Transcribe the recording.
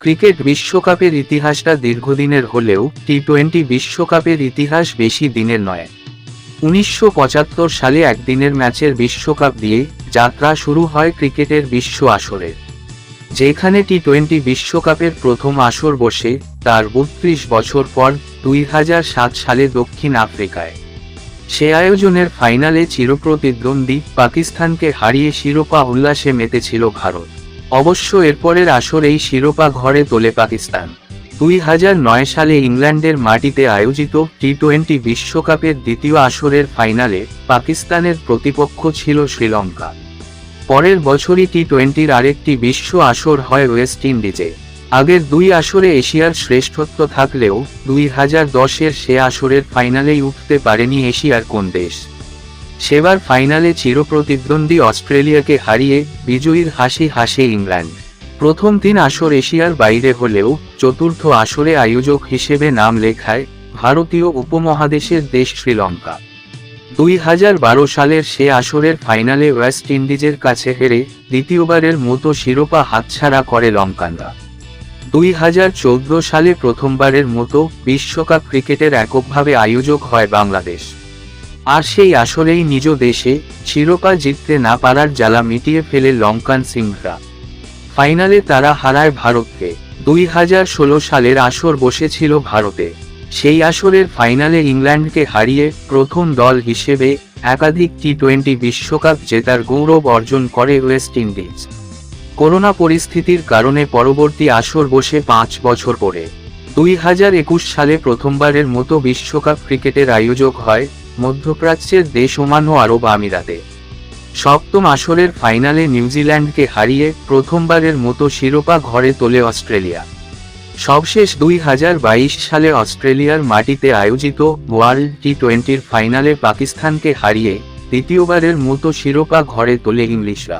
Cricket বিশ্বকাপের ইতিহাসটা দীর্ঘদিনের হলেও টি টোয়েন্টি বিশ্বকাপের ইতিহাস বেশি দিনের নয়। উনিশশো সালে একদিনের ম্যাচের বিশ্বকাপ দিয়ে যাত্রা শুরু হয় ক্রিকেটের বিশ্ব আসরের যেখানে টি টোয়েন্টি বিশ্বকাপের প্রথম আসর বসে, তার বত্রিশ বছর পর দুই হাজার সাত সালে দক্ষিণ আফ্রিকায়। সে আয়োজনের ফাইনালে চিরপ্রতিদ্বন্দ্বী পাকিস্তানকে হারিয়ে শিরোপা উল্লাসে মেতেছিল ভারত। অবশ্য এরপরের আসরেই শিরোপা ঘরে তোলে পাকিস্তান। দুই হাজার নয় সালে ইংল্যান্ডের মাটিতে আয়োজিত টি টোয়েন্টি বিশ্বকাপের দ্বিতীয় আসরের ফাইনালে পাকিস্তানের প্রতিপক্ষ ছিল শ্রীলঙ্কা। পরের বছরই টি টোয়েন্টির আরেকটি বিশ্ব আসর হয় ওয়েস্ট ইন্ডিজে। আগের দুই আসরে এশিয়ার শ্রেষ্ঠত্ব থাকলেও দুই হাজার দশের সে আসরের ফাইনালেই উঠতে পারেনি এশিয়ার কোন দেশ। সেবার ফাইনালে চিরপ্রতিদ্বন্দ্বী অস্ট্রেলিয়াকে হারিয়ে বিজয়ীর হাসি হাসে ইংল্যান্ড। প্রথম তিন আসর এশিয়ার বাইরে হলেও চতুর্থ আসরে আয়োজক হিসেবে নাম লেখায় ভারতীয় উপমহাদেশের দেশ শ্রীলঙ্কা। দুই হাজার বারো সালের সে আসরের ফাইনালে ওয়েস্ট ইন্ডিজের কাছে হেরে দ্বিতীয়বারের মতো শিরোপা হাতছাড়া করে লঙ্কানরা। দুই হাজার চোদ্দ সালে প্রথমবারের মতো বিশ্বকাপ ক্রিকেটের এককভাবে আয়োজক হয় বাংলাদেশ। আর সেই আসরেই নিজ দেশে শিরোপা জিততে না পারার জ্বালা মিটিয়ে ফেলে লঙ্কান সিংহরা। ফাইনালে তারা হারায় ভারতকে। দুই হাজার ষোলো সালের আসর বসেছিল ভারতে। সেই আসরের ফাইনালে ইংল্যান্ডকে হারিয়ে প্রথম দল হিসেবে একাধিক টি টোয়েন্টি বিশ্বকাপ জেতার গৌরব অর্জন করে ওয়েস্ট ইন্ডিজ। করোনা পরিস্থিতির কারণে পরবর্তী আসর বসে পাঁচ বছর পরে দুই হাজার একুশ সালে প্রথমবারের মতো বিশ্বকাপ ক্রিকেটের আয়োজক হয় মধ্যপ্রাচ্যের দেশ ওমান ও আরব আমিরাতে। সপ্তম আসরের ফাইনালে নিউজিল্যান্ডকে হারিয়ে প্রথমবারের মতো শিরোপা ঘরে তোলে অস্ট্রেলিয়া। সবশেষ দুই হাজার বাইশ সালে অস্ট্রেলিয়ার মাটিতে আয়োজিত ওয়ার্ল্ড টি টোয়েন্টির ফাইনালে পাকিস্তানকে হারিয়ে দ্বিতীয়বারের মতো শিরোপা ঘরে তোলে ইংলিশরা।